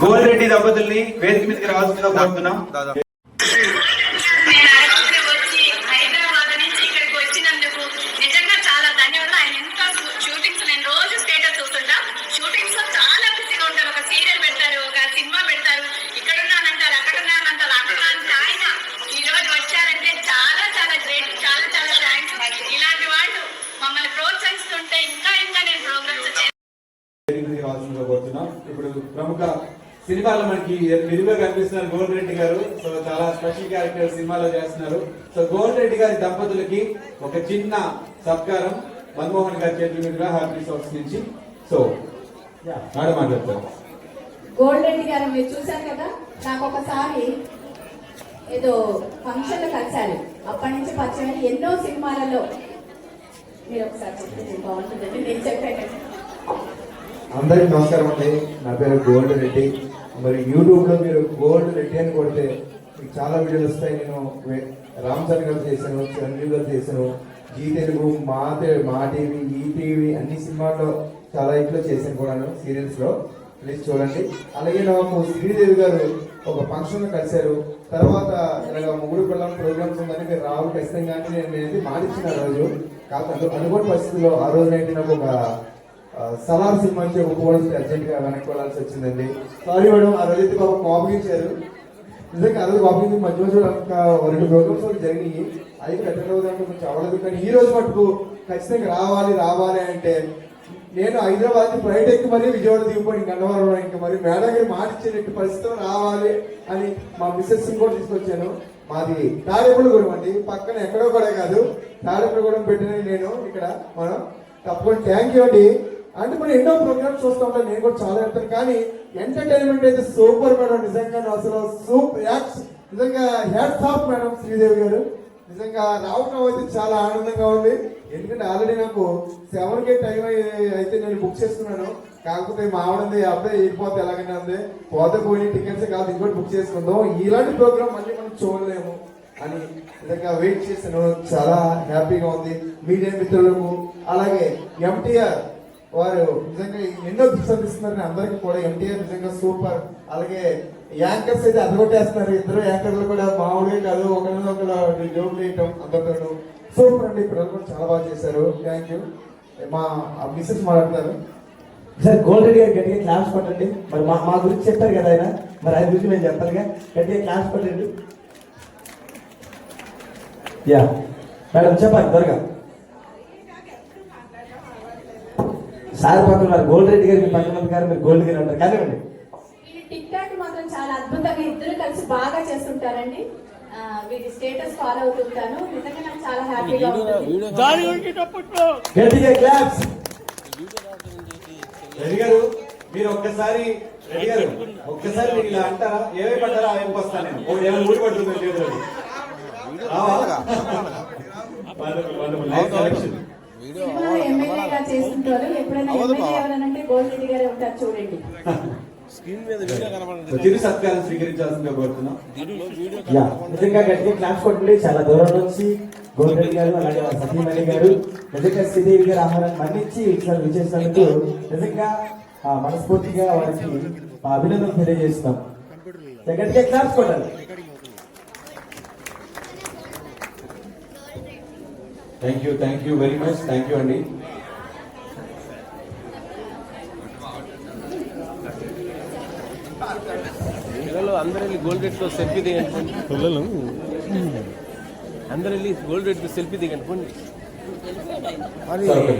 Gold Reddy దంపతుల్ని వేదిక మీదకి రావాల్సిందిగా కోరుతున్నాం నేను అరకుకి వచ్చి హైదరాబాద్ నుంచి ఇక్కడికి వచ్చినందుకు నిజంగా చాలా ధన్యవాదాలు ఆయన ఎంత షూటింగ్స్ నేను రోజు స్టేటస్ చూస్తుంటా షూటింగ్స్లో చాలా బిజీగా ఉంటారు ఒక సీరియల్ పెడతారు ఒక సినిమా పెడతారు ఇక్కడ ఉన్నానంటారు అక్కడ ఉన్నానంటారు అక్కడ అంటే ఆయన ఈ రోజు వచ్చారంటే చాలా చాలా గ్రేట్ చాలా చాలా థ్యాంక్స్ ఇలాంటి వాళ్ళు మమ్మల్ని ప్రోత్సహిస్తుంటే ఇంకా ఇంకా నేను ప్రోగ్రామ్స్ వేదిక మీదకి రావాల్సిందిగా కోరుతున్నాం ఇప్పుడు ప్రముఖ సినిమాలో మనకి విరిగా కనిపిస్తున్నారు గోల్డ్ రెడ్డి గారు. సో చాలా స్పెషల్ క్యారెక్టర్ సినిమాలో చేస్తున్నారు. సో గోల్ రెడ్డి గారి దంపతులకి ఒక చిన్న సత్కారం మన్మోహన్ గారి చేతుల మీదుగా హ్యాపీ సాక్స్ నుంచి. సో మేడం మాట్లాడతారు. గోల్డ్ రెడ్డి గారు మీరు చూశారు కదా? నాకు ఒకసారి ఏదో ఫంక్షన్లో కలిశారు. అప్పటి నుంచి పరిచయం ఎన్నో సినిమాలలో. మీరు ఒకసారి చెప్తే బాగుంటుందండి నేను చెప్పాను. అందరికి నమస్కారం అండి. నా పేరు గోల్డ్ రెడ్డి. మరి యూట్యూబ్లో మీరు గోల్డ్ రెడ్డి అని కొడితే మీకు చాలా వీడియోలు వస్తాయి. నేను రామ్ చరణ్ గారు చేశాను చిరంజీవి గారు చేశాను జీ తెలుగు మా మా టీవీ ఈ టీవీ అన్ని సినిమాల్లో చాలా ఇంట్లో చేశాను కూడాను సీరియల్స్లో. ప్లీజ్ చూడండి. అలాగే నాకు శ్రీదేవి గారు ఒక ఫంక్షన్లో కలిశారు. తర్వాత ఇలాగ మూడు పిల్లల ప్రోగ్రామ్స్ ఉందని మీరు రావాలి ఖచ్చితంగా అని నేను మాటిచ్చిన రోజు. కాకపోతే అనుకోని పరిస్థితుల్లో ఆ రోజు నైట్ నాకు ఒక సలార్ సినిమా నుంచి అర్జెంట్గా పోలీస్ వెనక్కి వెళ్ళాల్సి వచ్చిందండి. సారీ మేడం ఆ రోజు అయితే బాబు కోపగించారు నిజంగా ఆ రోజు కోపగించి మధ్య మధ్యలో రెండు ప్రోగ్రామ్స్ జరిగినాయి. అది అటెండ్ అవుదామంటే కొంచెం అవ్వలేదు. కానీ ఈ రోజు మటుకు ఖచ్చితంగా రావాలి రావాలి అంటే నేను హైదరాబాద్ ఫ్లైట్ ఎక్కి మరీ విజయవాడ దిగిపోయి గన్నవరంలో ఇంకా మరి మేడం గారు పరిస్థితి పరిస్థితులు రావాలి అని మా మిస్సెస్ కూడా తీసుకొచ్చాను. మాది తాడేపల్లిగూడెం అండి. పక్కన ఎక్కడో కూడా కాదు. తాడేపల్లిగూడెం పెట్టిన నేను ఇక్కడ. మనం తప్పకుండా థ్యాంక్ యూ అండి. అంటే మనం ఎన్నో ప్రోగ్రామ్స్ చూస్తూ ఉంటాం నేను కూడా చాలా వెళ్తాను కానీ ఎంటర్టైన్మెంట్ అయితే సూపర్ మేడం నిజంగా అసలు సూపర్ యాక్ట్స్ నిజంగా హ్యాట్స్ ఆఫ్ మేడం శ్రీదేవి గారు. నిజంగా రావటం అయితే చాలా ఆనందంగా ఉంది. ఎందుకంటే ఆల్రెడీ నాకు సెవెన్ కే టైం అయితే నేను బుక్ చేసుకున్నాను. కాకపోతే మా ఆవిడంది అబ్బాయి వెళ్ళిపోతే ఎలాగైనా ఉంది? పోతే పోయిన టికెట్స్ కాదు ఇంకోటి బుక్ చేసుకుందాం. ఇలాంటి ప్రోగ్రామ్ మళ్ళీ మనం చూడలేము. అని నిజంగా వెయిట్ చేశాను. చాలా హ్యాపీగా ఉంది. మీడియా మిత్రులకు అలాగే ఎంటీఆర్ వారు నిజంగా ఎన్నో గిఫ్ట్స్ ఇస్తున్నారని అందరికీ కూడా ఎన్టీఆర్ నిజంగా సూపర్. అలాగే యాంకర్స్ అయితే అదగొట్టేస్తున్నారు ఇద్దరు యాంకర్లు కూడా మామూలుగా కాదు ఒకరిని ఒకరు జోక్ వేయటం అందరితో సూపర్ అండి. పిల్లలు కూడా చాలా బాగా చేశారు. థ్యాంక్ యూ మా మిస్సెస్ మాట్లాడతారు. సార్ గోల్డ్ రెడ్డి గారు గట్టిగా క్లాస్ కొట్టండి. మరి మా మా గురించి చెప్పారు కదా ఆయన. మరి ఆయన గురించి మేము చెప్పాలిగా. గట్టిగా క్లాస్ కొట్టండి. యా మేడం చెప్పండి త్వరగా. సార్ పక్కన ఉన్నారు గోల్డ్ రెడ్డి గారు మీ పక్కన గారు మీరు గోల్డ్ గారు అంటారు కానివ్వండి టిక్ టాక్ మాత్రం చాలా అద్భుతంగా ఇద్దరు కలిసి బాగా చేస్తుంటారండి వీరి స్టేటస్ ఫాలో అవుతుంటాను నిజంగా నాకు చాలా హ్యాపీగా ఉంటుంది గట్టిగా క్లాప్స్ రెడ్డి గారు మీరు ఒక్కసారి రెడ్డి గారు ఒక్కసారి మీరు ఇలా అంటారా ఏమేమి పడ్డారా ఆ వైపు వస్తాను నేను ఏమైనా ఊడి పడుతుంది చేతులు చేస్తుంటారు. ఎప్పుడైనా ఎవరనంటే గోల్డ్ రెడ్డి గారే ఉంటారు చూడండి. సో చిరు సత్కారం స్వీకరించాల్సిందిగా కోరుతున్నాం. యా నిజంగా గట్టిగా క్లాప్స్ కొట్టండి చాలా దూరం నుంచి గోల్డ్ రెడ్డి గారు అలాగే సతీమణి గారు నిజంగా శ్రీదేవి గారు ఆహారాన్ని మన్నించి ఇక్కడ విచేసినందుకు నిజంగా మనస్ఫూర్తిగా వారికి మా అభినందనలు తెలియజేస్తున్నాం. గట్టిగా క్లాప్స్ కొట్టాలి. Thank you thank you very much thank you అండి పిల్లలు అందరెళ్ళి గోల్డ్ రేట్తో సెల్ఫీ దిగండి పిల్లలు? అందరెళ్ళి గోల్డ్ రేట్తో సెల్ఫీ దిగండి ఓకే.